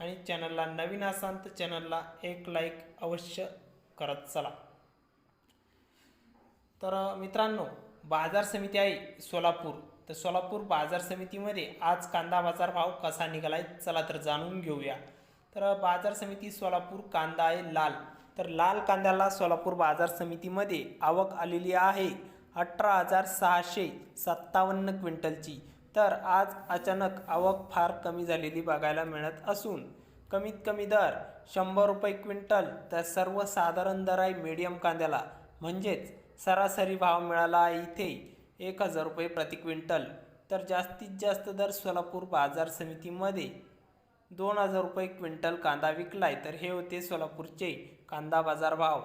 आणि चॅनलला नवीन असाल तर चॅनलला एक लाईक अवश्य करत चला. तर मित्रांनो बाजार समिती आहे सोलापूर. तर सोलापूर बाजार समितीमध्ये आज कांदा बाजार भाव कसा निघालाय चला तर जाणून घेऊया. तर बाजार समिती सोलापूर कांदा आहे लाल. तर लाल कांद्याला सोलापूर बाजार समितीमध्ये आवक आलेली आहे अठरा हजार सहाशे सत्तावन्न क्विंटलची. तर आज अचानक आवक फार कमी झालेली बघायला मिळत असून कमीत कमी दर शंभर रुपये क्विंटल तर सर्वसाधारण दर आहे मीडियम कांद्याला म्हणजेच सरासरी भाव मिळाला आहे इथे एक हजार रुपये प्रति क्विंटल. तर जास्तीत जास्त दर सोलापूर बाजार समितीमध्ये दोन हजार रुपये क्विंटल कांदा विकलाय तर हे होते सोलापूरचे कांदा बाजार भाव.